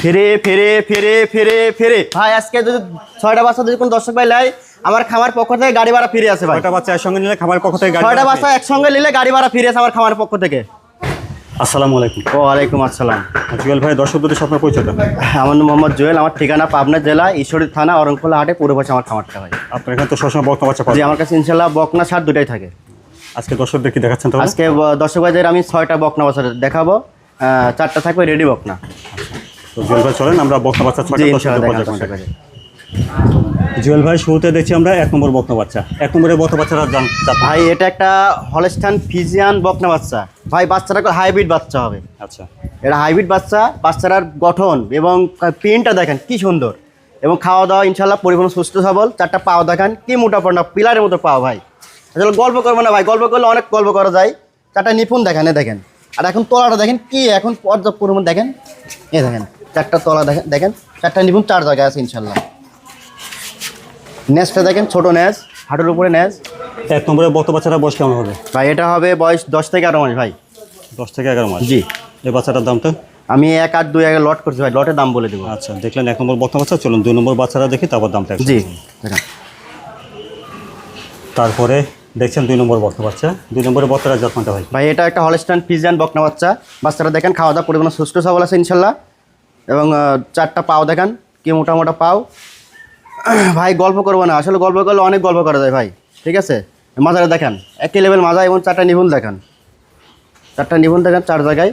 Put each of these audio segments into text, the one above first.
ফিরে ফিরে ফিরে ফিরে ফিরে। ভাই আজকে যদি ছয়টা বাচ্চা যদি কোনো দর্শক ভাই লাই আমার খামার পক্ষ থেকে গাড়ি ভাড়া ফিরে আছে ভাই। ছয়টা বাচ্চা একসঙ্গে নিলে খামার পক্ষ থেকে গাড়ি ছয়টা বাচ্চা একসঙ্গে নিলে গাড়ি ভাড়া ফিরে আছে আমার খামারের পক্ষ থেকে। আসসালামু আলাইকুম। ওয়ালাইকুম আসসালাম। জুয়েল ভাই দর্শকদের আপনার পরিচয়টা। আমার নাম মোহাম্মদ জুয়েল আমার ঠিকানা পাবনা জেলা ঈশ্বরী থানা অরংখোলা হাটে পূর্ব পাশে আমার খামারটা ভাই। আপনার এখানে তো সবসময় বক্তা বাচ্চা পাবেন আমার কাছে ইনশাল্লাহ বকনা সার দুটাই থাকে। আজকে দর্শকদের কি দেখাচ্ছেন আজকে দর্শক ভাইদের আমি ছয়টা বকনা বাচ্চা দেখাবো। চারটা থাকবে রেডি বকনা। জুয়েল ভাই চলেন আমরা বক্তা বাচ্চা। জুয়েল ভাই শুরুতে দেখছি আমরা এক নম্বর বক্তা বাচ্চা। এক নম্বরের বক্তা বাচ্চারা ভাই এটা একটা হলস্টান ফিজিয়ান বকনা বাচ্চা। ভাই বাচ্চাটা হাইব্রিড বাচ্চা হবে। আচ্ছা। এটা হাইব্রিড বাচ্চা বাচ্চাটার গঠন এবং প্রিন্টটা দেখেন কি সুন্দর। এবং খাওয়া দাওয়া ইনশাল্লাহ পরিপূর্ণ সুস্থ সবল। চারটা পাও দেখেন কি মোটা পড়না পিলারের মতো পাও ভাই। আসলে গল্প করব না ভাই গল্প করলে অনেক গল্প করা যায়। চারটা নিপুণ দেখেন এ দেখেন। আর এখন তোলাটা দেখেন কি এখন পর্যাপ্ত পরিমাণ দেখেন। এ দেখেন। চারটা তলা দেখেন দেখেন চারটা নিপুণ চার জায়গায় আছে ইনশাল্লাহ। নেসটা দেখেন ছোট নেস হাঁটুর উপরে নেস। এক নম্বরে বক্তা বাচ্চারা বয়স কেমন হবে? ভাই এটা হবে বয়স দশ থেকে এগারো মাস ভাই। দশ থেকে এগারো মাস? জি। এই বাচ্চাটার দামটা আমি এক আট দুই আগে লট করছি ভাই লটের দাম বলে দেবো। আচ্ছা দেখলেন এক নম্বর বক্তা বাচ্চা চলুন দুই নম্বর বাচ্চারা দেখি তারপর দামটা জি তারপরে দেখছেন দুই নম্বর বক্তা বাচ্চা দুই নম্বরের বক্তারা যত্নটা হয়। ভাই এটা একটা হলস্টান পিজিয়ান বকনা বাচ্চা। বাচ্চারা দেখেন খাওয়া দাওয়া পরিমাণ সুস্থ সবল আছে ইনশাল্লাহ। এবং চারটা পাও দেখান কি মোটা মোটা পাও। ভাই গল্প করব না আসলে গল্প করলে অনেক গল্প করা যায় ভাই ঠিক আছে? মাজারে দেখেন একই লেভেল মাজা এবং চারটা নিবুন দেখেন। চারটা নিবুন দেখান চার জায়গায়।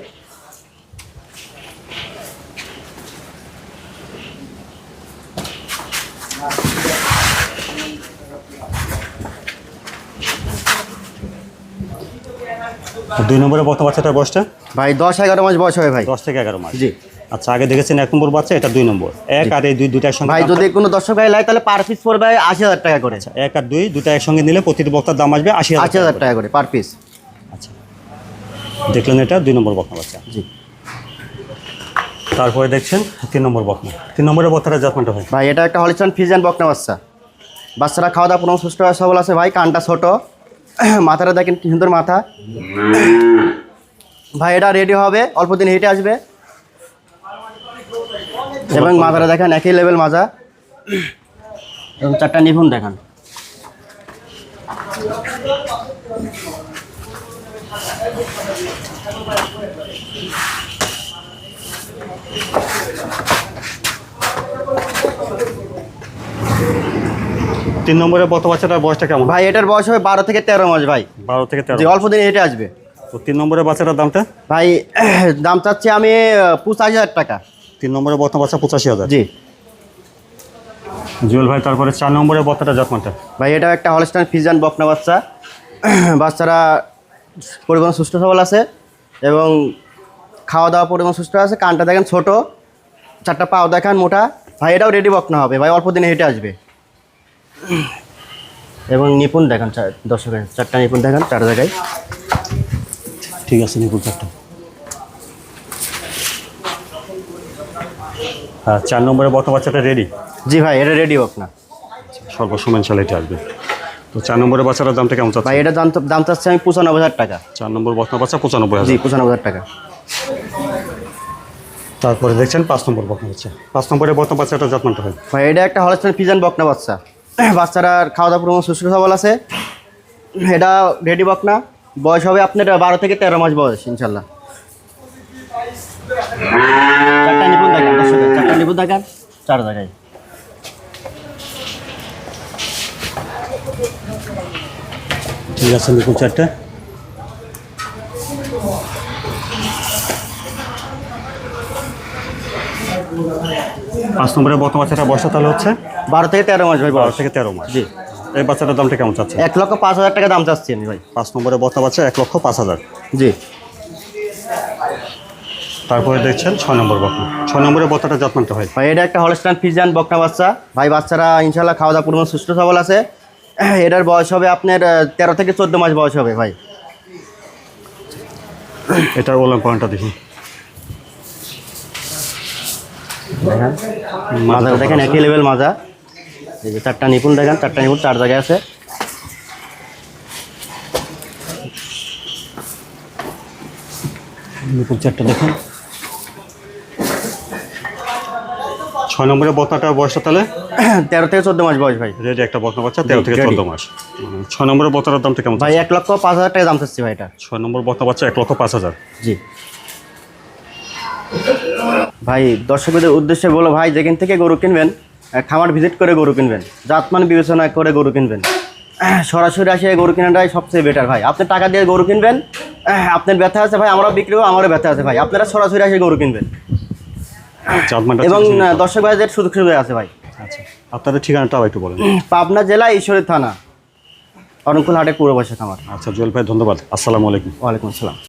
দুই নম্বরের বক্তা বাচ্চাটার বয়সটা? ভাই দশ এগারো মাস বয়স হবে ভাই। দশ থেকে এগারো মাস। জি। আচ্ছা আগে দেখেছেন এক নম্বর বাচ্চা এটা দুই নম্বর। এক আর এই দুই দুইটা একসঙ্গে ভাই যদি কোনো দর্শক ভাই লাই তাহলে পার পিস পড়বে আশি হাজার টাকা করে। এক আর দুই দুইটা একসঙ্গে নিলে প্রতিটি বক্তার দাম আসবে আশি আশি হাজার টাকা করে পার পিস আচ্ছা দেখলেন এটা দুই নম্বর বকনা বাচ্চা। জি। তারপরে দেখছেন তিন নম্বর বকনা তিন নম্বরের বক্তাটা যত্নটা হয় ভাই এটা একটা হলিস্টান ফিজিয়ান বকনা বাচ্চা। বাচ্চারা খাওয়া দাওয়া পুরো সুস্থ সবল আছে। ভাই কানটা ছোট। মাথাটা দেখেন কি সুন্দর মাথা। ভাই এটা রেডি হবে। অল্প দিন হেঁটে আসবে। এবং মাথাটা দেখেন একই লেভেল মাজা। এবং চারটা নিপুণ দেখান। তিন নম্বরের বক্তা বাচ্চাটার বয়সটা কেমন? ভাই এটার বয়স হবে বারো থেকে তেরো মাস ভাই। বারো থেকে তেরো অল্প দিন হেঁটে আসবে। তো তিন নম্বরের বাচ্চাটার দামটা? ভাই দাম চাচ্ছি আমি পঁচাশি হাজার টাকা। তিন নম্বরের বক্তা বাচ্চা পঁচাশি হাজার। জি। জুয়েল ভাই তারপরে চার নম্বরের বক্তাটা যত্নটা ভাই এটা একটা হলস্টাইন ফিজান বকনা বাচ্চা। বাচ্চারা পরিমাণ সুস্থ সবল আছে এবং খাওয়া দাওয়া পরিমাণ সুস্থ আছে কানটা দেখেন ছোট। চারটা পাও দেখান মোটা। ভাই এটাও রেডি বকনা হবে। ভাই অল্প দিনে হেঁটে আসবে। এবং নিপুণ দেখান চার- দর্শকের চারটা নিপুণ দেখান চার জায়গায়। ঠিক আছে নিপুল চারটা। হ্যাঁ চার নম্বরের বক্তা বাচ্চাটা রেডি জি ভাই এটা রেডি বকনা সর্বসময় চালাইতে আসবে। তো চার নম্বরের বাচ্চাটার দামটা কেমন চাচ্ছে ভাই এটা দাম দাম চাচ্ছি আমি পঁচানব্বই হাজার টাকা। চার নম্বর বক্তা বাচ্চা পঁচানব্বই জি হাজার পঁচানব্বই হাজার টাকা। তারপরে দেখছেন পাঁচ নম্বর বক্তা বাচ্চা। পাঁচ নম্বরের বক্তা বাচ্চাটা যত্নটা হয় ভাই এটা একটা হলস্টাইন ফিজান বকনা বাচ্চা। বাচ্চারা খাওয়া দাওয়া পুরো সুস্থ সবল আছে। এটা রেডি বকনা। বয়স হবে আপনার বারো থেকে তেরো মাস বয়স ইনশাল্লাহ। চারটা নিপুণ দেখান দর্শকের চারটা চার জায়গায়। ঠিক আছে নিপুল চারটা। পাঁচ নম্বরের বক্তা বাচ্চাটা বয়সটা তাহলে হচ্ছে? বারো থেকে তেরো মাস ভাই বারো থেকে তেরো মাস। জি। এই বাচ্চাটার দামটা কেমন চাচ্ছে এক লক্ষ পাঁচ হাজার টাকা দাম চাচ্ছি আমি ভাই। পাঁচ নম্বরের বক্তা বাচ্চা এক লক্ষ পাঁচ হাজার। জি। তারপরে দেখছেন ছয় নম্বর বক্তা ছয় নম্বরের বক্তাটা যত্নটা হয়। ভাই এটা একটা হলস্টাইন ফিজান বকনা বাচ্চা। ভাই বাচ্চারা ইনশাল্লাহ খাওয়া দাওয়া পুরো সুস্থ সবল আছে। এটার বয়স হবে আপনার তেরো থেকে চোদ্দ মাস বয়স হবে ভাই। এটার ওলাম পয়েন্টটা দেখি। দেখেন মাজা দেখেন একই লেভেল মাজা। এই যে চারটা নিপুণ দেখেন চারটা নিপুণ চার জায়গায় আছে। নিপুণ চারটা দেখুন। ছয় নম্বরের বকনাটা বয়সটা তাহলে? তেরো থেকে চোদ্দ মাস বয়স ভাই। রেডি একটা বকনা বাচ্চা তেরো থেকে চোদ্দ মাস। ছয় নম্বরের বকনার দামটা কেমন ভাই এক লক্ষ পাঁচ হাজার টাকা দাম চাচ্ছি ভাই এটা। ছয় নম্বর বকনা বাচ্চা এক লক্ষ পাঁচ হাজার। জি। ভাই দর্শকদের উদ্দেশ্যে বলো ভাই যেখান থেকে গরু কিনবেন খামার ভিজিট করে গরু কিনবেন জাতমান বিবেচনা করে গরু কিনবেন সরাসরি আসে গরু কেনাটাই সবচেয়ে বেটার ভাই। আপনি টাকা দিয়ে গরু কিনবেন আপনার ব্যথা আছে ভাই আমরাও বিক্রি আমারও ব্যথা আছে ভাই। আপনারা সরাসরি আসে গরু কিনবেন। এবং দর্শক ভাইদের সুযোগ সুবিধা আছে ভাই। আচ্ছা আপনাদের ঠিকানাটা একটু বলেন। পাবনা জেলা ঈশ্বরের থানা অনুকূল হাটে পূর্ব বসে খামার। আচ্ছা জুয়েল ভাই ধন্যবাদ। আসসালামু আলাইকুম। ওয়ালাইকুম আসসালাম।